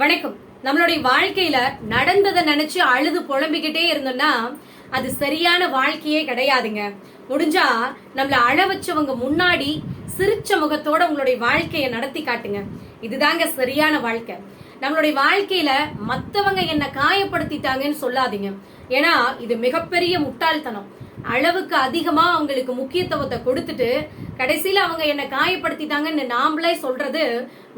வணக்கம். நம்மளுடைய வாழ்க்கையில நடந்ததை நினைச்சு அழுது புலம்பிக்கிட்டே இருந்தோம்னா அது சரியான வாழ்க்கையே கிடையாதுங்க. முடிஞ்சா நம்மள அழ வச்சவங்க முன்னாடி சிரிச்ச முகத்தோட உங்களுடைய வாழ்க்கையை நடத்தி காட்டுங்க. இதுதாங்க சரியான வாழ்க்கை. நம்மளுடைய வாழ்க்கையில மத்தவங்க என்ன காயப்படுத்திட்டாங்கன்னு சொல்லாதீங்க. ஏன்னா இது மிகப்பெரிய முட்டாள்தனம். அளவுக்கு அதிகமாக அவங்களுக்கு முக்கியத்துவத்தை கொடுத்துட்டு கடைசியில் அவங்க என்னை காயப்படுத்திட்டாங்கன்னு நாமளே சொல்றது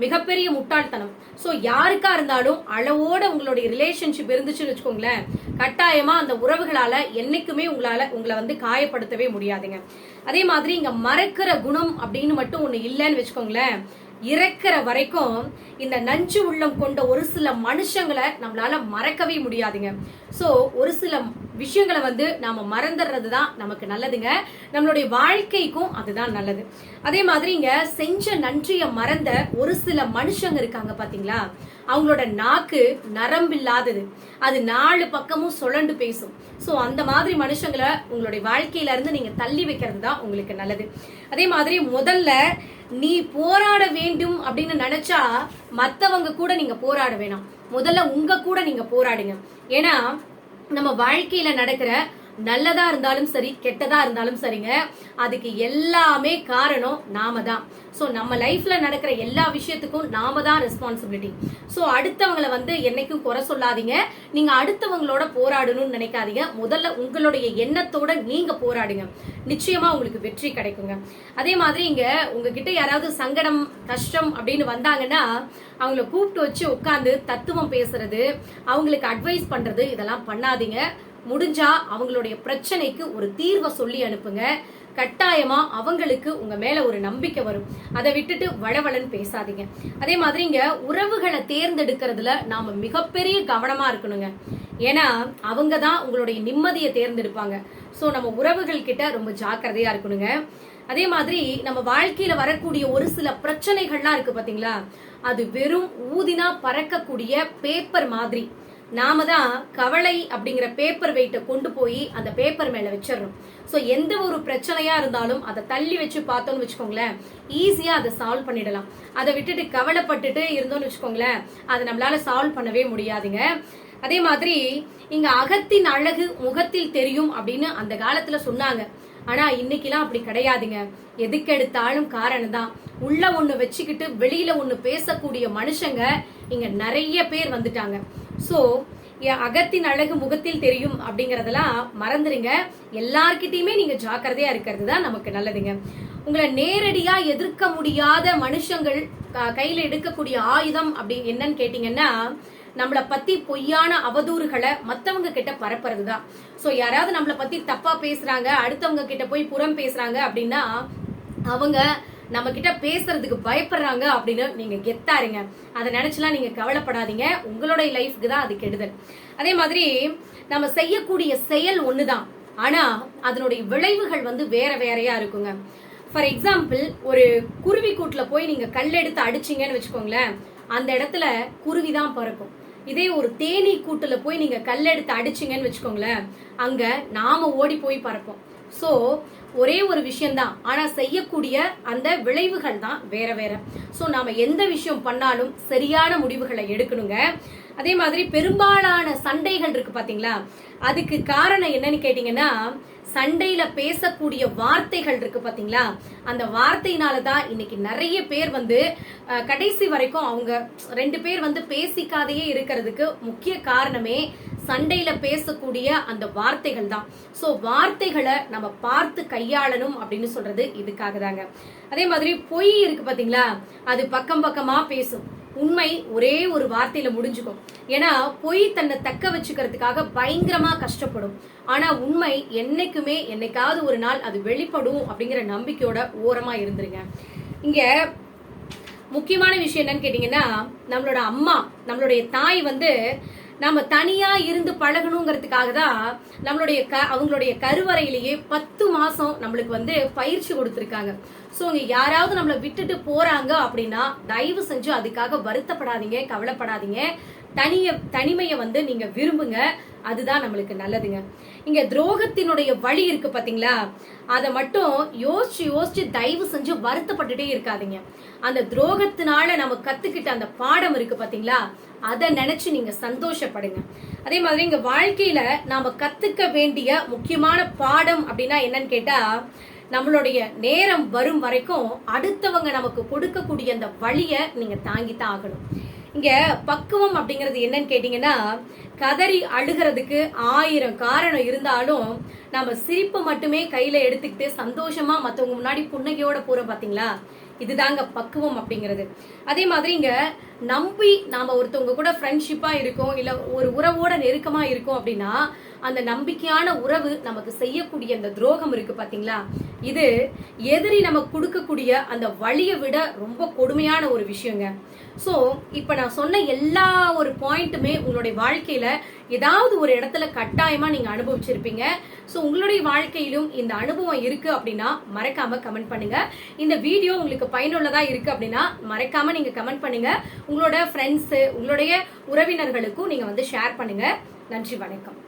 மிகப்பெரிய முட்டாள்தனம். ஸோ யாருக்கா இருந்தாலும் அளவோட உங்களுடைய ரிலேஷன்ஷிப் இருந்துச்சுன்னு வச்சுக்கோங்களேன். கட்டாயமா அந்த உறவுகளால என்னைக்குமே உங்களால உங்களை வந்து காயப்படுத்தவே முடியாதுங்க. அதே மாதிரி இங்க மறக்கிற குணம் அப்படின்னு மட்டும் ஒன்று இல்லைன்னு வச்சுக்கோங்களேன். இறக்கிற வரைக்கும் இந்த நஞ்சு உள்ளம் கொண்ட ஒரு சில மனுஷங்களை நம்மளால மறக்கவே முடியாதுங்க. ஸோ ஒரு சில விஷயங்களை வந்து நாம மறந்துடுறது தான் நமக்கு நல்லதுங்க. நம்மளுடைய வாழ்க்கைக்கும் அதுதான் நல்லது. அதே மாதிரிங்க செஞ்ச நன்றியை மறந்த ஒரு சில மனுஷங்க இருக்காங்க பாத்தீங்களா? அவங்களோட நாக்கு நரம்பில்லாதது. அது நாலு பக்கமும் சுழண்டு பேசும். ஸோ அந்த மாதிரி மனுஷங்களை உங்களுடைய வாழ்க்கையில இருந்து நீங்க தள்ளி வைக்கிறது தான் உங்களுக்கு நல்லது. அதே மாதிரி முதல்ல நீ போராட வேண்டும் அப்படின்னு நினைச்சா மத்தவங்க கூட நீங்க போராட வேணாம். முதல்ல உங்க கூட நீங்க போராடுங்க. ஏன்னா நம்ம வாழ்க்கையில நடக்கிற நல்லதா இருந்தாலும் சரி கெட்டதா இருந்தாலும் சரிங்க. அதுக்கு எல்லாமே காரணம் நாம தான். ஸோ நம்ம லைஃப்ல நடக்கிற எல்லா விஷயத்துக்கும் நாம தான் ரெஸ்பான்சிபிலிட்டி ஸோ அடுத்தவங்கள வந்து என்னைக்கும் குறை சொல்லாதீங்க. நீங்க அடுத்தவங்களோட போராடணும்னு நினைக்காதீங்க. முதல்ல உங்களுடைய எண்ணத்தோட நீங்க போராடுங்க. நிச்சயமா உங்களுக்கு வெற்றி கிடைக்குங்க. அதே மாதிரி இங்க உங்ககிட்ட யாராவது சங்கடம் கஷ்டம் அப்படின்னு வந்தாங்கன்னா அவங்கள கூப்பிட்டு வச்சு உட்காந்து தத்துவம் பேசுறது அவங்களுக்கு அட்வைஸ் பண்றது இதெல்லாம் பண்ணாதீங்க. முடிஞ்சா அவங்களுடைய பிரச்சனைக்கு ஒரு தீர்வை சொல்லி அனுப்புங்க. கட்டாயமா அவங்களுக்கு உங்க மேல ஒரு நம்பிக்கை வரும். அதை விட்டுட்டு வளவளன்னு பேசாதீங்க. அதே மாதிரி இங்க உறவுகளை தேர்ந்தெடுக்கிறதுல நாம மிகப்பெரிய கவனமா இருக்கணுங்க. ஏன்னா அவங்க தான் உங்களுடைய நிம்மதியை தேர்ந்தெடுப்பாங்க. ஸோ நம்ம உறவுகள் கிட்ட ரொம்ப ஜாக்கிரதையா இருக்கணுங்க. அதே மாதிரி நம்ம வாழ்க்கையில வரக்கூடிய ஒரு சில பிரச்சனைகள்லாம் இருக்கு பாத்தீங்களா? அது வெறும் ஊதினா பறக்கக்கூடிய பேப்பர் மாதிரி. நாம தான் கவலை அப்படிங்கிற பேப்பர் வெயிட்டை கொண்டு போய் அந்த பேப்பர் மேல வச்சிடறோம் ஸோ எந்த ஒரு பிரச்சனையா இருந்தாலும் அதை தள்ளி வச்சு பார்த்தோம்னு வச்சுக்கோங்களேன் ஈஸியா அதை சால்வ் பண்ணிடலாம். அதை விட்டுட்டு கவலைப்பட்டுட்டு இருந்தோம்னு வச்சுக்கோங்களேன் அதை நம்மளால சால்வ் பண்ணவே முடியாதுங்க. அதே மாதிரி இங்க அகத்தின் அழகு முகத்தில் தெரியும் அப்படின்னு அந்த காலத்துல சொன்னாங்க. ஆனா இன்னைக்கெல்லாம் அப்படி கிடையாதுங்க. எதுக்கு எடுத்தாலும் காரணம் தான் உள்ள ஒண்ணு வச்சுக்கிட்டு வெளியில ஒண்ணு பேசக்கூடிய மனுஷங்க இங்க நிறைய பேர் வந்துட்டாங்க. ஸோ அகத்தின் அழகு முகத்தில் தெரியும் அப்படிங்கறதெல்லாம் மறந்துடுங்க எல்லார்கிட்டயுமே நீங்க ஜாக்கிரதையா இருக்கிறது தான் நமக்கு நல்லதுங்க. உங்களை நேரடியா எதிர்க்க முடியாத மனுஷங்கள் கையில் கையில எடுக்கக்கூடிய ஆயுதம் அப்படி என்னன்னு கேட்டீங்கன்னா நம்மளை பத்தி பொய்யான அவதூறுகளை மத்தவங்க கிட்ட பரப்புறது தான் ஸோ யாராவது நம்மளை பத்தி தப்பா பேசுறாங்க அடுத்தவங்க கிட்ட போய் புறம் பேசுறாங்க அப்படின்னா அவங்க நம்ம கிட்ட பேசுறதுக்கு பயப்படுறாங்க அப்படின்னு நீங்க கெத்தாருங்க அதை நினைச்சுலாம் நீங்க கவலைப்படாதீங்க. உங்களுடைய லைஃப்க்கு தான் அது கெடுதல். அதே மாதிரி நம்ம செய்யக்கூடிய செயல் ஒண்ணுதான். ஆனா அதனுடைய விளைவுகள் வந்து வேற வேறையா இருக்குங்க. ஃபார் எக்ஸாம்பிள் ஒரு குருவி கூட்டுல போய் நீங்க கல் எடுத்து அடிச்சீங்கன்னு வச்சுக்கோங்களேன். அந்த இடத்துல குருவி தான் பறக்கும். இதே ஒரு தேனீ கூட்டுல போய் நீங்க கல் எடுத்து அடிச்சீங்கன்னு வச்சுக்கோங்களேன். அங்க நாம ஓடி போய் பறப்போம். ஸோ ஒரே ஒரு விஷயம்தான். ஆனால் செய்யக்கூடிய அந்த விளைவுகள் தான் வேற வேற. ஸோ நாம எந்த விஷயம் பண்ணாலும் சரியான முடிவுகளை எடுக்கணுங்க. அதே மாதிரி பெரும்பாலான சண்டைகள் இருக்கு பாத்தீங்களா? அதுக்கு காரணம் என்னன்னு கேட்டீங்கன்னா சண்டையில பேசக்கூடிய வார்த்தைகள் இருக்கு பாத்தீங்களா? அந்த வார்த்தையினால தான் இன்னைக்கு நிறைய பேர் வந்து கடைசி வரைக்கும் அவங்க ரெண்டு பேர் வந்து பேசிக்காதையே இருக்கிறதுக்கு முக்கிய காரணமே சண்டையில பேசக்கூடிய அந்த வார்த்தைகள் தான். சோ வார்த்தைகளை நம்ம பார்த்து கையாளணும் அப்படின்னு சொல்றது இதுக்காக தாங்க அதே மாதிரி பொய் இருக்கு பாத்தீங்களா? அது பக்கம் பக்கமா பேசும். உண்மை ஒரே ஒரு வார்த்தையில முடிஞ்சுக்கும். ஏன்னா பொய் தன்னை தக்க வச்சுக்கிறதுக்காக பயங்கரமா கஷ்டப்படும். ஆனா உண்மை என்னைக்குமே என்னைக்காவது ஒரு நாள் அது வெளிப்படும் அப்படிங்கிற நம்பிக்கையோட ஓரமா இருந்துருங்க. இங்க முக்கியமான விஷயம் என்னன்னு கேட்டீங்கன்னா நம்மளோட அம்மா நம்மளுடைய தாய் வந்து நம்ம தனியா இருந்து பழகணுங்கிறதுக்காக தான் நம்மளுடைய க அவங்களுடைய கருவறையிலேயே பத்து மாசம் நம்மளுக்கு வந்து பயிற்சி கொடுத்துருக்காங்க. ஸோ இங்க யாராவது நம்மளை விட்டுட்டு போறாங்க அப்படின்னா தயவு செஞ்சு அதுக்காக வருத்தப்படாதீங்க கவலைப்படாதீங்க. தனிய தனிமையை வந்து நீங்க விரும்புங்க. அதுதான் நம்மளுக்கு நல்லதுங்க. இங்க துரோகத்தினுடைய வழி இருக்கு பாத்தீங்களா? அதை மட்டும் யோசிச்சு யோசிச்சு தயவு செஞ்சு வருத்தப்பட்டுட்டே இருக்காதீங்க. அந்த துரோகத்தினால நம்ம கத்துக்கிட்ட அந்த பாடம் இருக்கு பாத்தீங்களா? அதை நினைச்சு நீங்க சந்தோஷப்படுங்க. அதே மாதிரி இங்க வாழ்க்கையில நாம கத்துக்க வேண்டிய முக்கியமான பாடம் அப்படின்னா என்னன்னு கேட்டா நம்மளுடைய நேரம் வரும் வரைக்கும் அடுத்தவங்க நமக்கு கொடுக்கக்கூடிய அந்த வழியை நீங்க தாங்கித்தான் ஆகணும். இங்க பக்குவம் அப்படிங்கிறது என்னன்னு கேட்டீங்கன்னா கதறி அழுகிறதுக்கு ஆயிரம் காரணம் இருந்தாலும் நம்ம சிரிப்பு மட்டுமே கையில எடுத்துக்கிட்டு சந்தோஷமா மத்தவங்க முன்னாடி புன்னகையோட போறோம் பாத்தீங்களா? இதுதாங்க பக்குவம் அப்படிங்கிறது. அதே மாதிரிங்க நம்பி நாம ஒருத்தவங்க கூட ஃப்ரெண்ட்ஷிப்பா இருக்கோம் இல்ல ஒரு உறவோட நெருக்கமா இருக்கோம் அப்படின்னா அந்த நம்பிக்கையான உறவு நமக்கு செய்யக்கூடிய அந்த துரோகம் இருக்கு பாத்தீங்களா? இது எதிரி நமக்கு கொடுக்கக்கூடிய அந்த வழியை விட ரொம்ப கொடுமையான ஒரு விஷயங்க. சோ இப்ப நான் சொன்ன எல்லா ஒரு பாயிண்ட்டுமே உங்களுடைய வாழ்க்கையில ஏதாவது ஒரு இடத்துல கட்டாயமா நீங்க அனுபவிச்சிருப்பீங்க. ஸோ உங்களுடைய வாழ்க்கையிலும் இந்த அனுபவம் இருக்கு அப்படின்னா மறக்காம கமெண்ட் பண்ணுங்க. இந்த வீடியோ உங்களுக்கு பயனுள்ளதா இருக்கு அப்படின்னா மறக்காம நீங்க கமெண்ட் பண்ணுங்க. உங்களோட ஃப்ரெண்ட்ஸு உங்களுடைய உறவினர்களுக்கும் நீங்க வந்து ஷேர் பண்ணுங்க. நன்றி வணக்கம்.